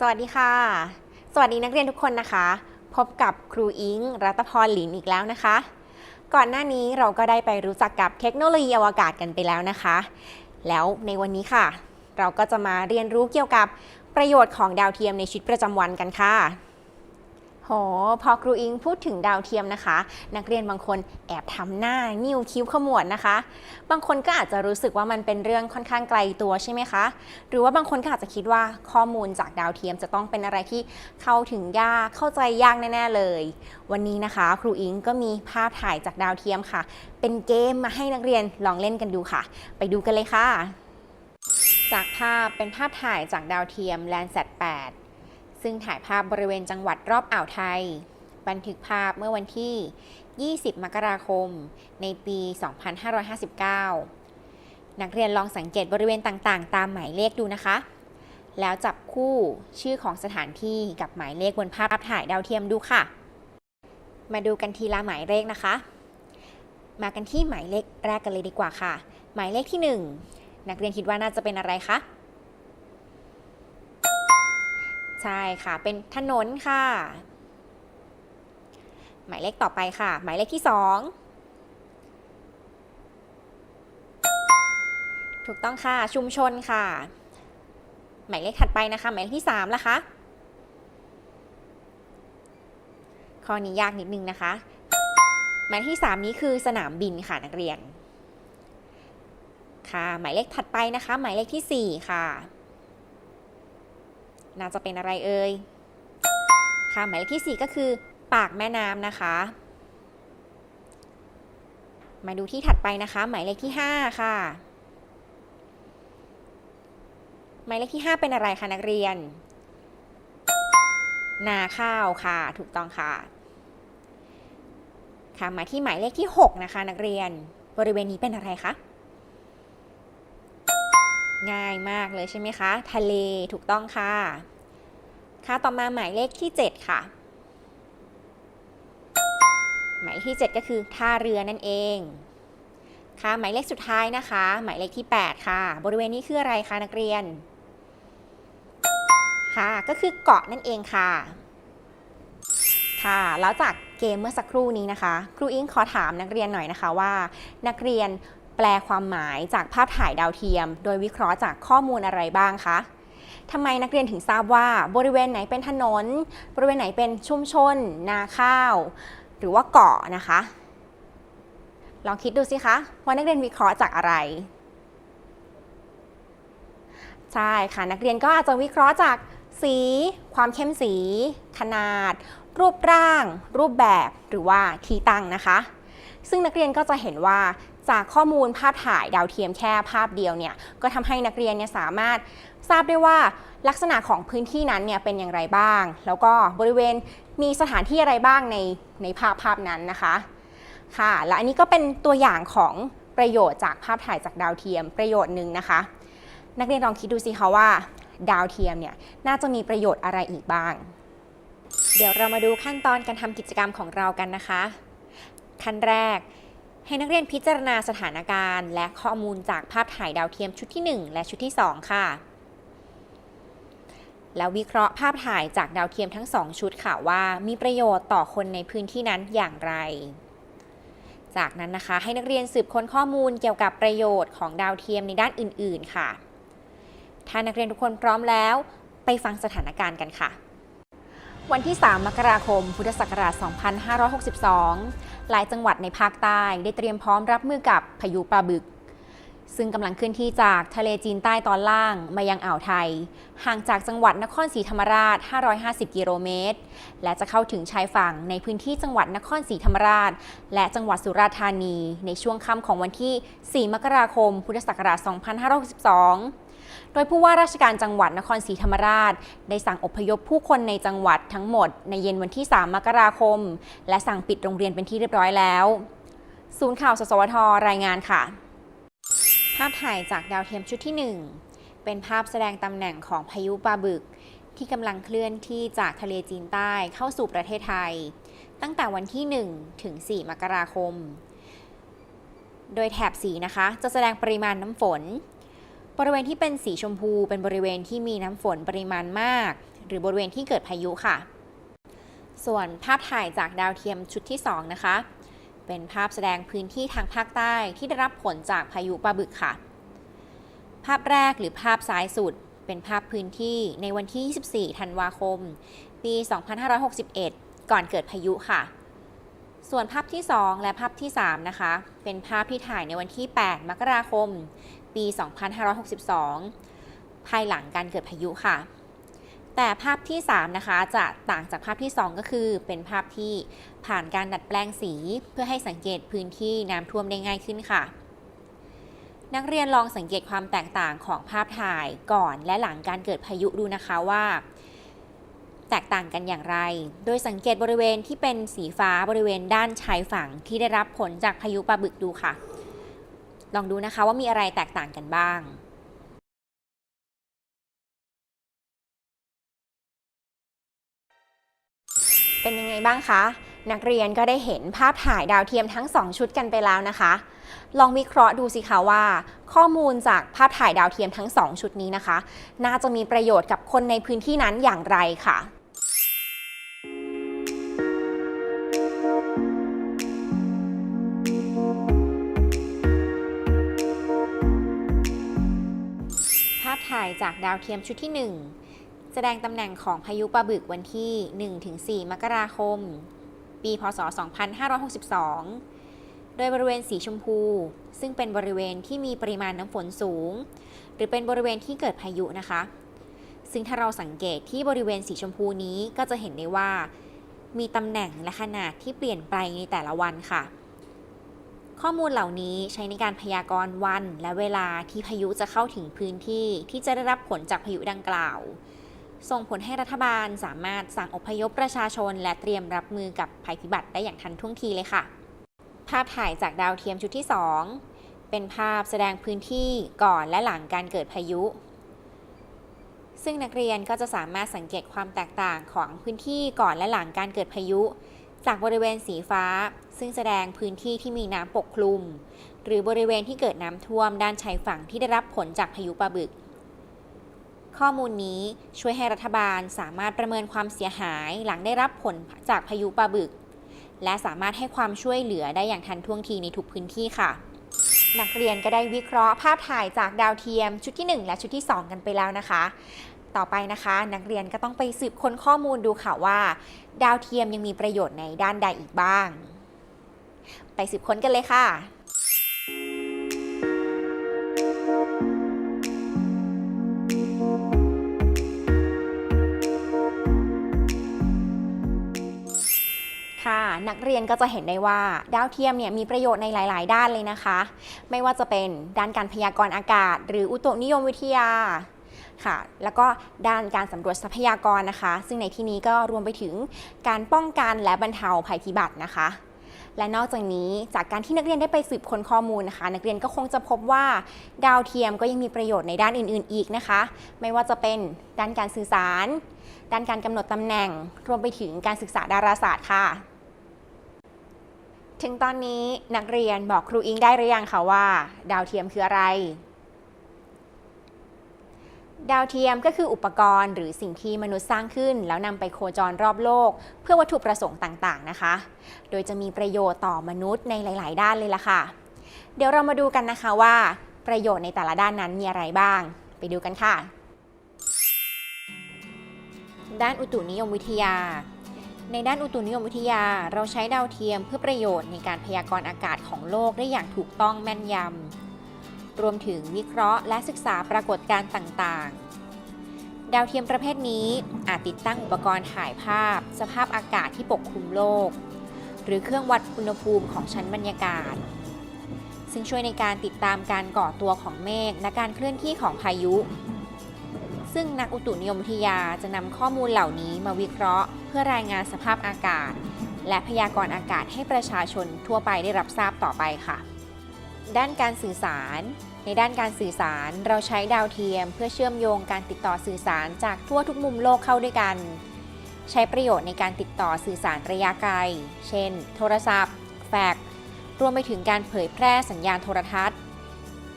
สวัสดีค่ะ สวัสดีนักเรียนทุกคนนะคะ พบกับครูอิงรัตพรหลินอีกแล้วนะคะ ก่อนหน้านี้เราก็ได้ไปรู้จักกับเทคโนโลยีอวกาศกันไปแล้วนะคะ แล้วในวันนี้ค่ะ เราก็จะมาเรียนรู้เกี่ยวกับประโยชน์ของดาวเทียมในชีวิตประจำวันกันค่ะ โห พอครูอิงพูดถึงดาวเทียมนะคะ นักเรียนบางคนแอบทำหน้านิ้วคิ้วขมวดนะคะ บางคนก็อาจจะรู้สึกว่ามันเป็นเรื่องค่อนข้างไกลตัวใช่ไหมคะ หรือว่าบางคนก็อาจจะคิดว่าข้อมูลจากดาวเทียมจะต้องเป็นอะไรที่เข้าถึงยากเข้าใจยากแน่ๆเลย วันนี้นะคะ ครูอิงก็มีภาพถ่ายจากดาวเทียมค่ะ เป็นเกมมาให้นักเรียนลองเล่นกันดูค่ะ ไปดูกันเลยค่ะ จากภาพเป็นภาพถ่ายจากดาวเทียม Landsat 8 ซึ่งถ่ายภาพบริเวณจังหวัดรอบอ่าวไทย บันทึกภาพเมื่อวันที่ 20 มกราคม ในปี 2559 นักเรียนลองสังเกตบริเวณต่างๆ ตามหมายเลขดูนะคะ แล้วจับคู่ชื่อของสถานที่กับหมายเลขบนภาพถ่ายดาวเทียมดูค่ะ มาดูกันทีละหมายเลขนะคะ มากันที่หมายเลขแรกกันเลยดีกว่าค่ะ หมายเลขที่ 1 นักเรียนคิดว่าน่าจะเป็นอะไรคะ ใช่ค่ะ เป็นถนนค่ะ หมายเลขต่อไปค่ะ หมายเลขที่ 2 ถูกต้องค่ะ ชุมชนค่ะ หมายเลขถัดไปนะคะ หมายเลขที่3ล่ะคะข้อนี้ยากนิดนึงนะคะ หมายเลขที่ 3 นี้คือสนามบินค่ะนักเรียน ค่ะ หมายเลขถัดไปนะคะ หมายเลขที่ 4 ค่ะ น่าจะเป็นอะไรเอ่ยค่ะหมายเลขที่ 4 ก็คือ ปากแม่น้ำนะคะ มาดูที่ถัดไปนะคะ หมายเลขที่ 5 ค่ะ หมายเลขที่ 5 เป็นอะไรคะนักเรียน นาข้าวค่ะ ถูกต้องค่ะ ค่ะมาที่หมายเลขที่ 6 นะคะ นักเรียน บริเวณนี้เป็นอะไรคะ ง่ายมากเลยใช่ไหมคะ ทะเลถูกต้องค่ะ ค่ะต่อมาหมายเลขที่ 7 ค่ะ หมายเลขที่ 7 ก็คือท่าเรือนั่นเอง ค่ะหมายเลขสุดท้ายนะคะ หมายเลขที่ 8 ค่ะ บริเวณนี้คืออะไรคะนักเรียน ค่ะก็คือเกาะนั่นเองค่ะค่ะแล้วจากเกมเมื่อสักครู่นี้นะคะ ครูอิงขอถามนักเรียนหน่อยนะคะว่า นักเรียน แปลความหมายจากภาพถ่ายดาวเทียม โดยวิเคราะห์จากข้อมูลอะไรบ้างคะทำไมนักเรียนถึงทราบว่าบริเวณไหนเป็นถนน บริเวณไหนเป็นชุมชน นาข้าว หรือว่าเกาะนะคะลองคิดดูสิคะว่านักเรียนวิเคราะห์จากอะไรใช่ค่ะนักเรียนก็อาจจะวิเคราะห์จากสี ความเข้มสี ขนาด รูปร่าง รูปแบบหรือว่าที่ตั้งนะคะ ซึ่งนักเรียนก็จะเห็นว่า จากข้อมูลภาพถ่ายดาวเทียมแค่ภาพเดียวเนี่ยก็ทำให้นักเรียนเนี่ยสามารถทราบได้ว่าลักษณะของพื้นที่นั้นเนี่ยเป็นอย่างไรบ้าง แล้วก็บริเวณมีสถานที่อะไรบ้างในในภาพภาพนั้นนะคะค่ะและอันนี้ก็เป็นตัวอย่างของประโยชน์จากภาพถ่ายจากดาวเทียมประโยชน์หนึ่งนะคะ นักเรียนลองคิดดูสิคะว่า ดาวเทียมเนี่ยน่าจะมีประโยชน์อะไรอีกบ้าง เดี๋ยวเรามาดูขั้นตอนการทำกิจกรรมของเรากันนะคะ ขั้นแรก ให้นักเรียนพิจารณาสถานการณ์ และข้อมูลจากภาพถ่ายดาวเทียมชุดที่ 1 และชุดที่ 2 ค่ะ แล้ววิเคราะห์ภาพถ่ายจากดาวเทียมทั้ง 2 ชุดค่ะว่า มีประโยชน์ต่อคนในพื้นที่นั้นอย่างไร จากนั้นนะคะให้นักเรียนสืบค้นข้อมูลเกี่ยวกับประโยชน์ของดาวเทียมในด้านอื่น ๆ ค่ะ ถ้านักเรียนทุกคนพร้อมแล้ว ไปฟังสถานการณ์กันค่ะ วันที่ 3 มกราคม พุทธศักราช 2562 หลายจังหวัดในภาคใต้ได้เตรียมพร้อมรับมือกับพายุปลาบึก ซึ่งกำลังเคลื่อนที่จากทะเลจีนใต้ตอนล่างมายังอ่าวไทย ห่างจากจังหวัดนครศรีธรรมราช 550 กิโลเมตร และจะเข้าถึงชายฝั่งในพื้นที่จังหวัดนครศรีธรรมราช และจังหวัดสุราษฎร์ธานี ในช่วงค่ำของวันที่ 4 มกราคม พุทธศักราช 2562 โดยผู้ว่าราชการจังหวัดนครศรีธรรมราช ได้สั่งอพยพผู้คนในจังหวัดทั้งหมด ในเย็นวันที่ 3 มกราคม และสั่งปิดโรงเรียนเป็นที่เรียบร้อยแล้ว ศูนย์ข่าวสสวทรายงานค่ะ ภาพถ่ายจากดาวเทียมชุดที่ 1 เป็นภาพแสดงตำแหน่งของพายุปลาบึก ที่กำลังเคลื่อนที่จากทะเลจีนใต้เข้าสู่ประเทศไทย ตั้งแต่วันที่ 1 ถึง 4 มกราคม โดยแถบสีนะคะ จะแสดงปริมาณน้ำฝน บริเวณที่เป็นสีชมพูเป็นบริเวณที่มีน้ำฝนปริมาณมาก หรือบริเวณที่เกิดพายุค่ะ ส่วนภาพถ่ายจากดาวเทียมชุดที่ 2 นะคะ เป็นภาพแสดงพื้นที่ทางภาคใต้ที่ได้รับผลจากพายุปลาบึกค่ะ ภาพแรกหรือภาพซ้ายสุด เป็นภาพพื้นที่ในวันที่ 24 ธันวาคม ปี 2561 ก่อนเกิดพายุค่ะ ส่วนภาพที่ 2 และภาพที่ 3 นะคะ เป็นภาพที่ถ่ายในวันที่ 8 มกราคม ปี 2562 ภายหลังการเกิดพายุค่ะ แต่ภาพที่ 3 นะคะ จะต่างจากภาพที่ 2 ก็คือเป็นภาพที่ผ่านการดัดแปลงสีเพื่อให้สังเกตพื้นที่น้ำท่วมได้ง่ายขึ้นค่ะ นักเรียนลองสังเกตความแตกต่างของภาพถ่ายก่อนและหลังการเกิดพายุดูนะคะว่า แตกต่างกันอย่างไร โดยสังเกตบริเวณที่เป็นสีฟ้าบริเวณด้านชายฝั่งที่ได้รับผลจากพายุปลาบึกดูค่ะ ลองดูนะคะว่ามีอะไรแตกต่างกันบ้างเป็นยังไงบ้างคะ นักเรียนก็ได้เห็นภาพถ่ายดาวเทียมทั้ง 2 ชุดกันไปแล้วนะคะ ลองวิเคราะห์ดูสิคะว่า ข้อมูลจากภาพถ่ายดาวเทียมทั้ง 2 ชุดนี้นะคะ น่าจะมีประโยชน์กับคนในพื้นที่นั้นอย่างไรค่ะ จากดาวเทียมชุดที่ 1 แสดงตำแหน่งของพายุปลาบึกวันที่ 1-4 มกราคม ปี พศ 2562 โดยบริเวณสีชมพู ซึ่งเป็นบริเวณที่มีปริมาณน้ำฝนสูง หรือเป็นบริเวณที่เกิดพายุนะคะ ซึ่งถ้าเราสังเกตที่บริเวณสีชมพูนี้ก็จะเห็นได้ว่า มีตำแหน่งและขนาดที่เปลี่ยนไปในแต่ละวันค่ะ ข้อมูลเหล่านี้ใช้ในการพยากรณ์วัน และเวลาที่พายุจะเข้าถึงพื้นที่ที่จะได้รับผลจากพายุดังกล่าว ส่งผลให้รัฐบาลสามารถสั่งอพยพประชาชน และเตรียมรับมือกับภัยพิบัติได้อย่างทันท่วงทีเลยค่ะ ภาพถ่ายจากดาวเทียมชุดที่ 2 เป็นภาพแสดงพื้นที่ก่อนและหลังการเกิดพายุ ซึ่งนักเรียนก็จะสามารถสังเกตความแตกต่างของพื้นที่ก่อนและหลังการเกิดพายุ จากบริเวณสีฟ้า ซึ่งแสดงพื้นที่ที่มีน้ำปกคลุม หรือบริเวณที่เกิดน้ำท่วมด้านชายฝั่งที่ได้รับผลจากพายุปลาบึก ข้อมูลนี้ช่วยให้รัฐบาลสามารถประเมินความเสียหายหลังได้รับผลจากพายุปลาบึก และสามารถให้ความช่วยเหลือได้อย่างทันท่วงทีในทุกพื้นที่ค่ะ นักเรียนก็ได้วิเคราะห์ภาพถ่ายจากดาวเทียมชุดที่ 1 และชุดที่ 2 กันไปแล้วนะคะ ต่อไปนะคะ นักเรียนก็ต้องไปสืบค้นข้อมูลดูค่ะว่า ดาวเทียมยังมีประโยชน์ในด้านใดอีกบ้าง ไปสืบค้นกันเลยค่ะค่ะนักเรียนก็จะเห็นได้ว่าดาวเทียมเนี่ยมีประโยชน์ในหลาย ๆ ด้านเลยนะคะ ไม่ว่าจะเป็นด้านการพยากรณ์อากาศ หรืออุตุนิยมวิทยา ค่ะ แล้วก็ด้านการสำรวจทรัพยากรนะคะ ซึ่งในที่นี้ก็รวมไปถึงการป้องกันและบรรเทาภัยพิบัตินะคะและนอกจากนี้จากการที่นักเรียนได้ไปสืบค้นข้อมูลนะคะ นักเรียนก็คงจะพบว่าดาวเทียมก็ยังมีประโยชน์ในด้านอื่น ๆ อีกนะคะ ไม่ว่าจะเป็นด้านการสื่อสาร ด้านการกำหนดตำแหน่ง รวมไปถึงการศึกษาดาราศาสตร์ค่ะ ถึงตอนนี้นักเรียนบอกครูอิงได้หรือยังคะว่า ดาวเทียมคืออะไร ดาวเทียมก็คืออุปกรณ์หรือสิ่งที่มนุษย์สร้างขึ้น แล้วนำไปโคจรรอบโลก เพื่อวัตถุประสงค์ต่างๆนะคะ โดยจะมีประโยชน์ต่อมนุษย์ในหลาย ๆ ด้านเลยล่ะค่ะ เดี๋ยวเรามาดูกันนะคะว่า ประโยชน์ในแต่ละด้านนั้นมีอะไรบ้าง ไปดูกันค่ะ ด้านอุตุนิยมวิทยา ในด้านอุตุนิยมวิทยา เราใช้ดาวเทียมเพื่อประโยชน์ในการพยากรณ์อากาศของโลกได้อย่างถูกต้องแม่นยำ รวมถึงวิเคราะห์และศึกษาปรากฏการณ์ต่างๆ ดาวเทียมประเภทนี้อาจติดตั้งอุปกรณ์ถ่ายภาพ สภาพอากาศที่ปกคลุมโลก หรือเครื่องวัดอุณหภูมิของชั้นบรรยากาศ ซึ่งช่วยในการติดตามการก่อตัวของเมฆและการเคลื่อนที่ของพายุ ซึ่งนักอุตุนิยมวิทยาจะนำข้อมูลเหล่านี้มาวิเคราะห์ เพื่อรายงานสภาพอากาศ และพยากรณ์อากาศให้ประชาชนทั่วไปได้รับทราบต่อไปค่ะ ด้านการสื่อสาร ในด้านการสื่อสารเราใช้ดาวเทียม เพื่อเชื่อมโยงการติดต่อสื่อสารจากทั่วทุกมุมโลกเข้าด้วยกัน ใช้ประโยชน์ในการติดต่อสื่อสารระยะไกล เช่น โทรศัพท์ แฟกซ์รวมไปถึงการเผยแพร่สัญญาณโทรทัศน์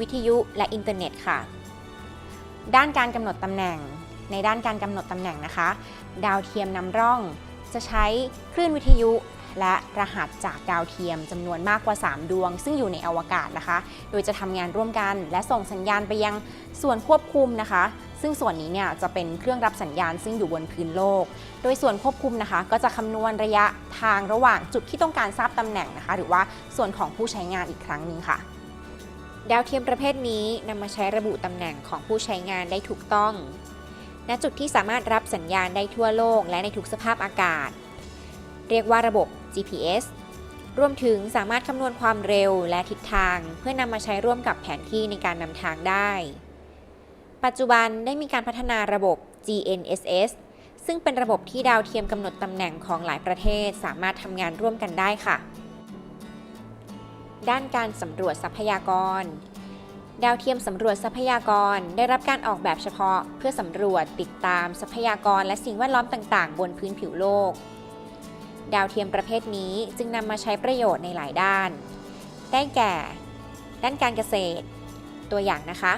วิทยุและอินเทอร์เน็ตค่ะ ด้านการกำหนดตำแหน่ง ในด้านการกำหนดตำแหน่งนะคะ ดาวเทียมนำร่อง จะใช้คลื่นวิทยุ และรหัสจากดาวเทียมจำนวนมากกว่า 3 ดวง ซึ่งอยู่ในอวกาศนะคะ โดยจะทำงานร่วมกันและส่งสัญญาณไปยังส่วนควบคุมนะคะ ซึ่งส่วนนี้เนี่ยจะเป็นเครื่องรับสัญญาณซึ่งอยู่บนพื้นโลก โดยส่วนควบคุมนะคะ ก็จะคำนวณระยะทางระหว่างจุดที่ต้องการทราบตำแหน่งนะคะ หรือว่าส่วนของผู้ใช้งานอีกครั้งหนึ่งค่ะดาวเทียมประเภทนี้นำมาใช้ระบุตำแหน่งของผู้ใช้งานได้ถูกต้อง ณ จุดที่สามารถรับสัญญาณได้ทั่วโลกและในทุกสภาพอากาศ เรียกว่าระบบ GPS รวมถึงสามารถคำนวณความเร็วและทิศทาง เพื่อนำมาใช้ร่วมกับแผนที่ในการนำทางได้ ปัจจุบันได้มีการพัฒนาระบบ GNSS ซึ่งเป็นระบบที่ดาวเทียมกำหนดตำแหน่งของหลายประเทศสามารถทำงานร่วมกันได้ค่ะ ด้านการสำรวจทรัพยากร ดาวเทียมสำรวจทรัพยากรได้รับการออกแบบเฉพาะ เพื่อสำรวจติดตามทรัพยากรและสิ่งแวดล้อมต่าง ๆ บนพื้นผิวโลก ดาวเทียมประเภทนี้จึงนำมาใช้ประโยชน์ในหลายด้าน ได้แก่ ด้านการเกษตร ตัวอย่างนะคะ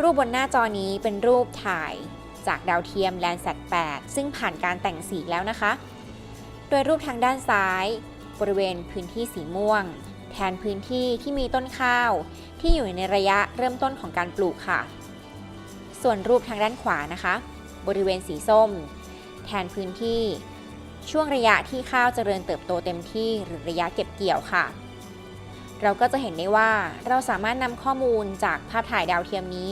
รูปบนหน้าจอนี้เป็นรูปถ่ายจากดาวเทียม Landsat 8 ซึ่งผ่านการแต่งสีแล้วนะคะ โดยรูปทางด้านซ้าย บริเวณพื้นที่สีม่วง แทนพื้นที่ที่มีต้นข้าว ที่อยู่ในระยะเริ่มต้นของการปลูกค่ะ ส่วนรูปทางด้านขวานะคะ บริเวณสีส้ม แทนพื้นที่ ช่วงระยะที่ข้าวเจริญเติบโตเต็มที่หรือระยะเก็บเกี่ยวค่ะ เราก็จะเห็นได้ว่าเราสามารถนำข้อมูลจากภาพถ่ายดาวเทียมนี้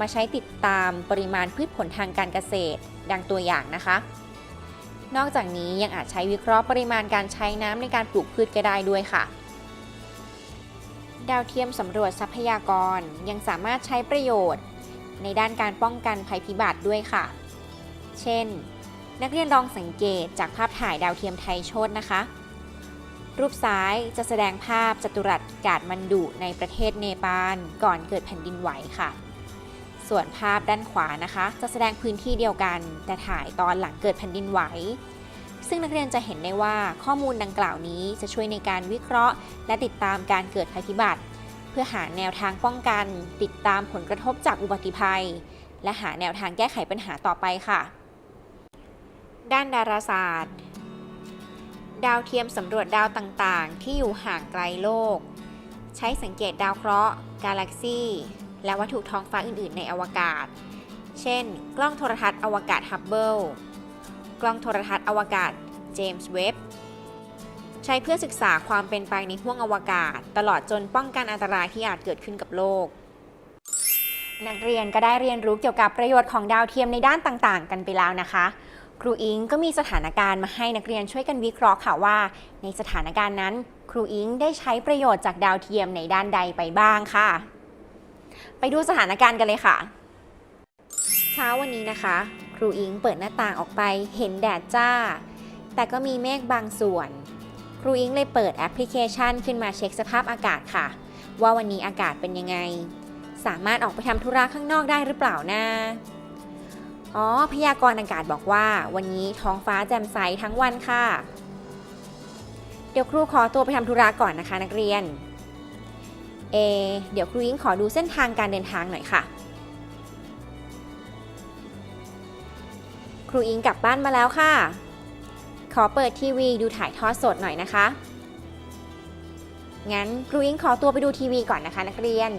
มาใช้ติดตามปริมาณพืชผลทางการเกษตร ดังตัวอย่างนะคะ นอกจากนี้ยังอาจใช้วิเคราะห์ปริมาณการใช้น้ำในการปลูกพืชก็ได้ด้วยค่ะ ดาวเทียมสำรวจทรัพยากรยังสามารถใช้ประโยชน์ ในด้านการป้องกันภัยพิบัติด้วยค่ะ เช่น นักเรียนลองสังเกตจากภาพถ่ายดาวเทียมไทยโชตนะคะ รูปซ้ายจะแสดงภาพจัตุรัสกาดมันดุในประเทศเนปาลก่อนเกิดแผ่นดินไหวค่ะ ส่วนภาพด้านขวานะคะ จะแสดงพื้นที่เดียวกัน แต่ถ่ายตอนหลังเกิดแผ่นดินไหว ซึ่งนักเรียนจะเห็นได้ว่าข้อมูลดังกล่าวนี้จะช่วยในการวิเคราะห์ และติดตามการเกิดภัยพิบัติ เพื่อหาแนวทางป้องกัน ติดตามผลกระทบจากอุบัติภัย และหาแนวทางแก้ไขปัญหาต่อไปค่ะ ด้านดาราศาสตร์ ดาวเทียมสำรวจดาวต่างๆ ที่อยู่ห่างไกลโลก ใช้สังเกตดาวเคราะห์ กาแล็กซีและวัตถุท้องฟ้าอื่นๆ ในอวกาศ เช่น กล้องโทรทัศน์อวกาศฮับเบิลกล้องโทรทัศน์อวกาศเจมส์เว็บใช้เพื่อศึกษาความเป็นไปในห้วงอวกาศ ตลอดจนป้องกันอันตรายที่อาจเกิดขึ้นกับโลก นักเรียนก็ได้เรียนรู้เกี่ยวกับประโยชน์ของดาวเทียมในด้านต่างๆ กันไปแล้วนะคะ ครูอิงก็มีสถานการณ์มาให้นักเรียนช่วยกันวิเคราะห์ค่ะว่า ในสถานการณ์นั้น ครูอิงได้ใช้ประโยชน์จากดาวเทียมในด้านใดไปบ้างค่ะ ไปดูสถานการณ์กันเลยค่ะ เช้าวันนี้นะคะ ครูอิงเปิดหน้าต่างออกไปเห็นแดดจ้า แต่ก็มีเมฆบางส่วน ครูอิงเลยเปิดแอปพลิเคชันขึ้นมาเช็คสภาพอากาศค่ะ ว่าวันนี้อากาศเป็นยังไง สามารถออกไปทำธุระข้างนอกได้หรือเปล่านะ อ๋อ พยากรณ์อากาศบอกว่า วันนี้ท้องฟ้าแจ่มใสทั้งวันค่ะ เดี๋ยวครูขอตัวไปทำธุระก่อนนะคะนักเรียน เอ เดี๋ยวครูอิงขอดูเส้นทางการเดินทางหน่อยค่ะ ครูอิงกลับบ้านมาแล้วค่ะ ขอเปิดทีวีดูถ่ายทอดสดหน่อยนะคะ งั้นครูอิงขอตัวไปดูทีวีก่อนนะคะนักเรียน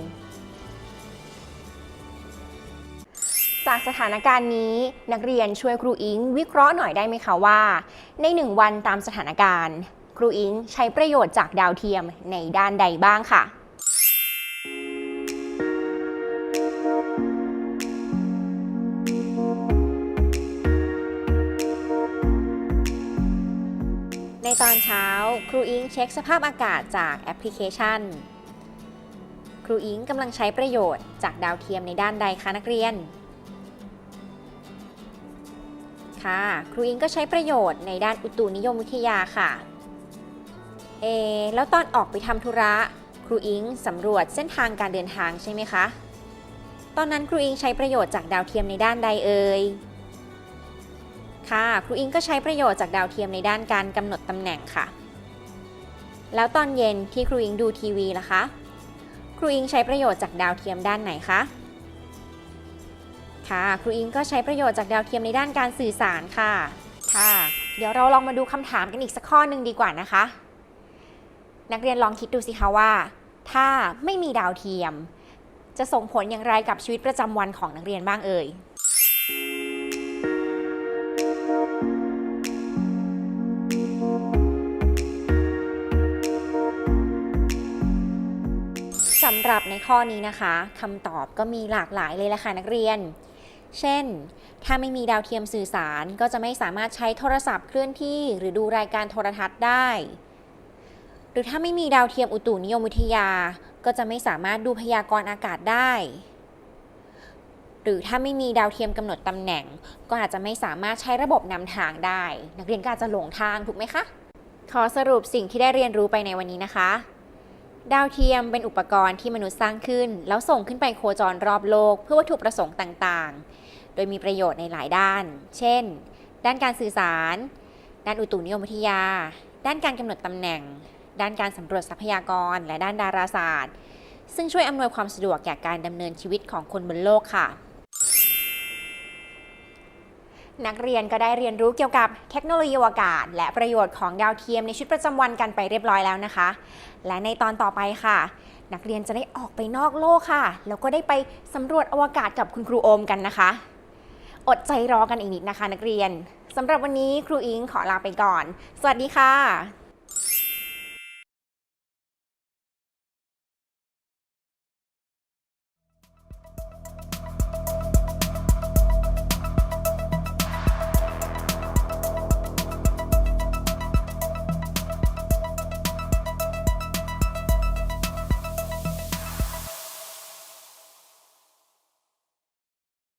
จากสถานการณ์นี้นักเรียนช่วยครูอิง วิเคราะห์หน่อยได้ไหมคะว่า ในหนึ่งวันตามสถานการณ์ ครูอิงใช้ประโยชน์จากดาวเทียมในด้านใดบ้างค่ะ ในตอนเช้า ครูอิงเช็คสภาพอากาศจากแอปพลิเคชัน ครูอิงกำลังใช้ประโยชน์จากดาวเทียมในด้านใดคะนักเรียน ค่ะ ครูอิงก็ใช้ประโยชน์ในด้านอุตุนิยมวิทยาค่ะ เอ แล้วตอนออกไปทำธุระ ครูอิงสำรวจเส้นทางการเดินทางใช่ไหมคะ ตอนนั้นครูอิงใช้ประโยชน์จากดาวเทียมในด้านใดเอ่ย ค่ะ ครูอิงก็ใช้ประโยชน์จากดาวเทียมในด้านการกำหนดตำแหน่งค่ะ แล้วตอนเย็นที่ครูอิงดูทีวีล่ะคะ ครูอิงใช้ประโยชน์จากดาวเทียมด้านไหนคะ ค่ะ ครูอิงก็ใช้ประโยชน์จากดาวเทียมในด้านการสื่อสารค่ะ ค่ะ เดี๋ยวเราลองมาดูคำถามกันอีกสักข้อหนึ่งดีกว่านะคะ นักเรียนลองคิดดูสิคะว่า ถ้าไม่มีดาวเทียม จะส่งผลอย่างไรกับชีวิตประจำวันของนักเรียนบ้างเอ่ยสำหรับในข้อนี้นะคะคำตอบก็มีหลากหลายเลยละค่ะนักเรียน เช่น ถ้าไม่มีดาวเทียมสื่อสารก็จะไม่สามารถใช้โทรศัพท์เคลื่อนที่หรือดูรายการโทรทัศน์ได้ หรือถ้าไม่มีดาวเทียมอุตุนิยมวิทยา ก็จะไม่สามารถดูพยากรณ์อากาศได้ หรือถ้าไม่มีดาวเทียมกำหนดตำแหน่ง ก็อาจจะไม่สามารถใช้ระบบนำทางได้ นักเรียนก็อาจจะหลงทางถูกไหมคะ ขอสรุปสิ่งที่ได้เรียนรู้ไปในวันนี้นะคะดาวเทียมเป็นอุปกรณ์ที่มนุษย์สร้างขึ้น แล้วส่งขึ้นไปโคจรรอบโลกเพื่อวัตถุประสงค์ต่างๆ โดยมีประโยชน์ในหลายด้าน เช่น ด้านการสื่อสาร ด้านอุตุนิยมวิทยา ด้านการกำหนดตำแหน่ง ด้านการสำรวจทรัพยากร และด้านดาราศาสตร์ ซึ่งช่วยอำนวยความสะดวกแก่การดำเนินชีวิตของคนบนโลกค่ะ นักเรียนก็ได้เรียนรู้เกี่ยวกับเทคโนโลยีอวกาศ และประโยชน์ของดาวเทียมในชีวิตประจำวันกันไปเรียบร้อยแล้วนะคะ และในตอนต่อไปค่ะนักเรียนจะได้ออกไปนอกโลกค่ะ แล้วก็ได้ไปสำรวจอวกาศกับคุณครูโอมกันนะคะ อดใจรอกันอีกนิดนะคะนักเรียนสำหรับวันนี้ครูอิงขอลาไปก่อน สวัสดีค่ะ